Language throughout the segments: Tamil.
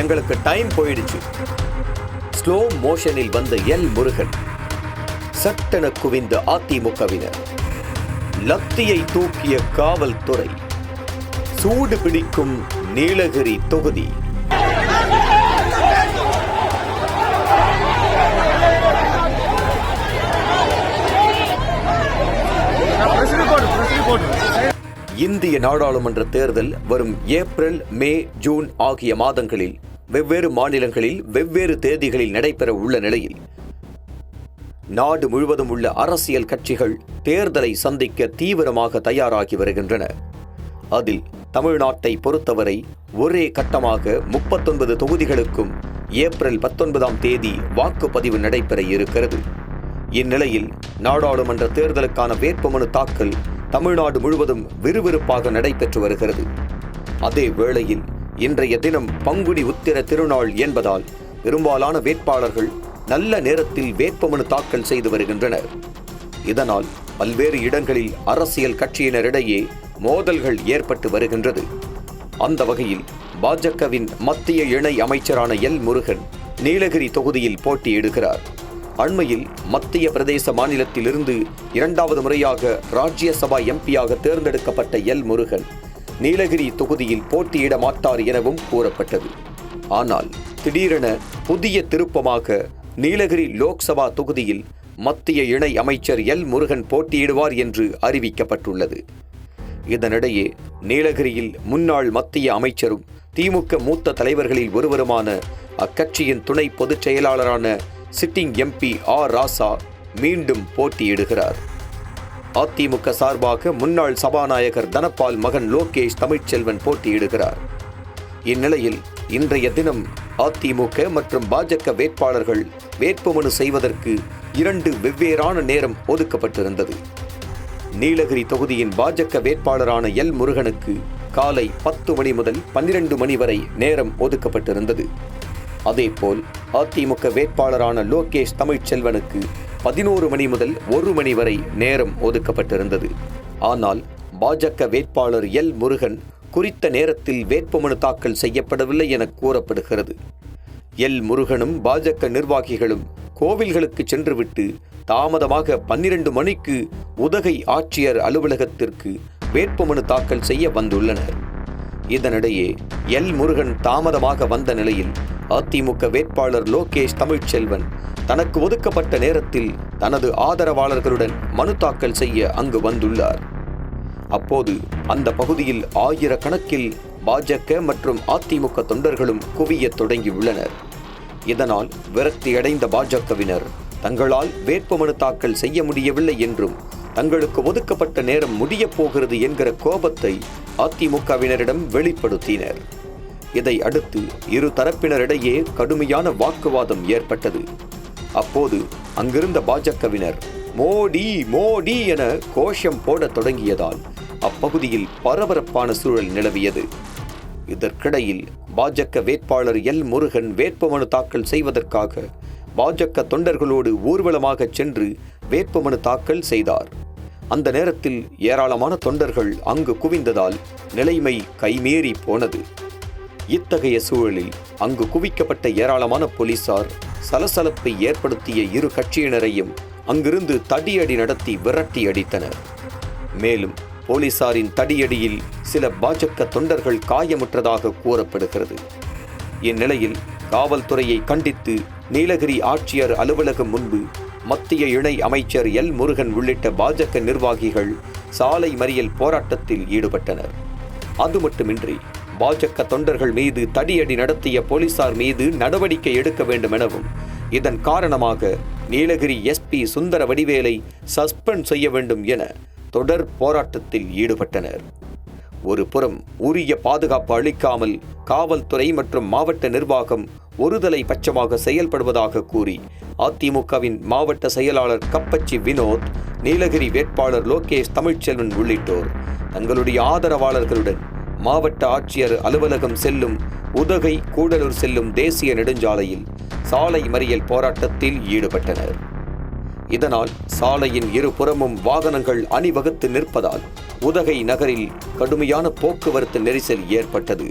எங்களுக்கு டைம் போயிடுச்சு. ஸ்லோ மோஷனில் வந்த எல் முருகன் சட்டென குவிந்த அதிமுகவினர் லத்தியை தூக்கிய காவல்துறை சூடு பிடிக்கும் நீலகிரி தொகுதி. இந்திய நாடாளுமன்ற தேர்தல் வரும் ஏப்ரல் மே ஜூன் ஆகிய மாதங்களில் வெவ்வேறு மாநிலங்களில் வெவ்வேறு தேதிகளில் நடைபெற உள்ள நிலையில் நாடு முழுவதும் உள்ள அரசியல் கட்சிகள் தேர்தலை சந்திக்க தீவிரமாக தயாராகி வருகின்றன. அதில் தமிழ்நாட்டை பொறுத்தவரை ஒரே கட்டமாக முப்பத்தொன்பது தொகுதிகளுக்கும் ஏப்ரல் பத்தொன்பதாம் தேதி வாக்குப்பதிவு நடைபெற இருக்கிறது. இந்நிலையில் நாடாளுமன்ற தேர்தலுக்கான வேட்புமனு தாக்கல் தமிழ்நாடு முழுவதும் விறுவிறுப்பாக நடைபெற்று வருகிறது. அதே வேளையில் இன்றைய தினம் பங்குனி உத்திர திருநாள் என்பதால் பெரும்பாலான வேட்பாளர்கள் நல்ல நேரத்தில் வேட்புமனு தாக்கல் செய்து வருகின்றனர். இதனால் பல்வேறு இடங்களில் அரசியல் கட்சியினரிடையே மோதல்கள் ஏற்பட்டு வருகின்றது. அந்த வகையில் பாஜகவின் மத்திய இணை அமைச்சரான எல் முருகன் நீலகிரி தொகுதியில் போட்டியிடுகிறார். அண்மையில் மத்திய பிரதேச மாநிலத்திலிருந்து இரண்டாவது முறையாக ராஜ்யசபா எம்பியாக தேர்ந்தெடுக்கப்பட்ட எல் முருகன் நீலகிரி தொகுதியில் போட்டியிட மாட்டார் எனவும் கூறப்பட்டது. ஆனால் திடீரென புதிய திருப்பமாக நீலகிரி லோக்சபா தொகுதியில் மத்திய இணை அமைச்சர் எல் முருகன் போட்டியிடுவார் என்று அறிவிக்கப்பட்டுள்ளது. இதனிடையே நீலகிரியில் முன்னாள் மத்திய அமைச்சரும் திமுக மூத்த தலைவர்களில் ஒருவருமான அக்கட்சியின் துணை பொதுச் செயலாளரான சிட்டிங் எம்பி ஆர் ராசா மீண்டும் போட்டியிடுகிறார். அதிமுக சார்பாக முன்னாள் சபாநாயகர் தனபால் மகன் லோகேஷ் தமிழ்ச்செல்வன் போட்டியிடுகிறார். இந்நிலையில் இன்றைய தினம் அதிமுக மற்றும் பாஜக வேட்பாளர்கள் வேட்புமனு செய்வதற்கு இரண்டு வெவ்வேறான நேரம் ஒதுக்கப்பட்டிருந்தது. நீலகிரி தொகுதியின் பாஜக வேட்பாளரான எல். முருகனுக்கு காலை பத்து மணி முதல் பன்னிரண்டு மணி வரை நேரம் ஒதுக்கப்பட்டிருந்தது. அதேபோல் அதிமுக வேட்பாளரான லோகேஷ் தமிழ்ச்செல்வனுக்கு பதினோரு மணி முதல் ஒரு மணி வரை நேரம் ஒதுக்கப்பட்டிருந்தது. ஆனால் பாஜக வேட்பாளர் எல். முருகன் குறித்த நேரத்தில் வேட்புமனு தாக்கல் செய்யப்படவில்லை என கூறப்படுகிறது. எல். முருகனும் பாஜக நிர்வாகிகளும் கோவில்களுக்கு சென்றுவிட்டு தாமதமாக பன்னிரண்டு மணிக்கு உதகை ஆட்சியர் அலுவலகத்திற்கு வேட்புமனு தாக்கல் செய்ய வந்துள்ளனர். இதனிடையே எல். முருகன் தாமதமாக வந்த நிலையில் அதிமுக வேட்பாளர் லோகேஷ் தமிழ்ச்செல்வன் தனக்கு ஒதுக்கப்பட்ட நேரத்தில் தனது ஆதரவாளர்களுடன் மனு தாக்கல் செய்ய அங்கு வந்துள்ளார். அப்போது அந்த பகுதியில் ஆயிரக்கணக்கில் பாஜக மற்றும் அதிமுக தொண்டர்களும் குவியத் தொடங்கியுள்ளனர். இதனால் விரக்தியடைந்த பாஜகவினர் தங்களால் வேட்புமனு தாக்கல் செய்ய முடியவில்லை என்றும் தங்களுக்கு ஒதுக்கப்பட்ட நேரம் முடியப் போகிறது என்கிற கோபத்தை அதிமுகவினரிடம் வெளிப்படுத்தினர். இதை அடுத்து இரு தரப்பினரிடையே கடுமையான வாக்குவாதம் ஏற்பட்டது. அப்போது அங்கிருந்த பாஜகவினர் மோடி மோடி என கோஷம் போடத் தொடங்கியதால் அப்பகுதியில் பரபரப்பான சூழல் நிலவியது. இதற்கிடையில் பாஜக வேட்பாளர் எல். முருகன் வேட்புமனு தாக்கல் செய்வதற்காக பாஜக தொண்டர்களோடு ஊர்வலமாக சென்று வேட்புமனு தாக்கல் செய்தார். அந்த நேரத்தில் ஏராளமான தொண்டர்கள் அங்கு குவிந்ததால் நிலைமை கைமீறி போனது. இத்தகைய சூழலில் அங்கு குவிக்கப்பட்ட ஏராளமான போலீசார் சலசலப்பை ஏற்படுத்திய இரு கட்சியினரையும் அங்கிருந்து தடியடி நடத்தி விரட்டி அடித்தனர். மேலும் போலீசாரின் தடியடியில் சில பாஜக தொண்டர்கள் காயமுற்றதாக கூறப்படுகிறது. இந்நிலையில் காவல்துறையை கண்டித்து நீலகிரி ஆட்சியர் அலுவலகம் முன்பு மத்திய இணை அமைச்சர் எல். முருகன் உள்ளிட்ட பாஜக நிர்வாகிகள் சாலை மறியல் போராட்டத்தில் ஈடுபட்டனர். அது மட்டுமின்றி பாஜக தொண்டர்கள் மீது தடியடி நடத்திய போலீசார் மீது நடவடிக்கை எடுக்க வேண்டும் எனவும் இதன் காரணமாக நீலகிரி எஸ்பி சுந்தர வடிவேலை சஸ்பெண்ட் செய்ய வேண்டும் என தொடர் போராட்டத்தில் ஈடுபட்டனர். ஒரு புறம் உரிய பாதுகாப்பு அளிக்காமல் காவல்துறை மற்றும் மாவட்ட நிர்வாகம் ஒருதலை பட்சமாக செயல்படுவதாக கூறி அதிமுகவின் மாவட்ட செயலாளர் கப்பச்சி வினோத் நீலகிரி வேட்பாளர் லோகேஷ் தமிழ்ச்செல்வன் உள்ளிட்டோர் தங்களுடைய ஆதரவாளர்களுடன் மாவட்ட ஆட்சியர் அலுவலகம் செல்லும் உதகை கூடலூர் செல்லும் தேசிய நெடுஞ்சாலையில் சாலை மறியல் போராட்டத்தில் ஈடுபட்டனர். இதனால் சாலையின் இருபுறமும் வாகனங்கள் அணிவகுத்து நிற்பதால் உதகை நகரில் கடுமையான போக்குவரத்து நெரிசல் ஏற்பட்டது.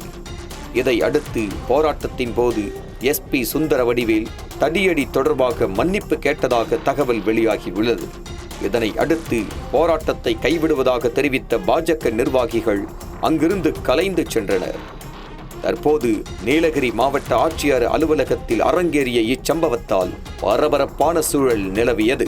இதை அடுத்து போராட்டத்தின் போது எஸ்பி சுந்தர வடிவேல் தடியடி தொடர்பாக மன்னிப்பு கேட்டதாக தகவல் வெளியாகியுள்ளது. இதனை அடுத்து போராட்டத்தை கைவிடுவதாக தெரிவித்த பாஜக நிர்வாகிகள் அங்கிருந்து கலைந்து சென்றனர். தற்போது நீலகிரி மாவட்ட ஆட்சியர் அலுவலகத்தில் அரங்கேறிய இச்சம்பவத்தால் பரபரப்பான சூழல் நிலவியது.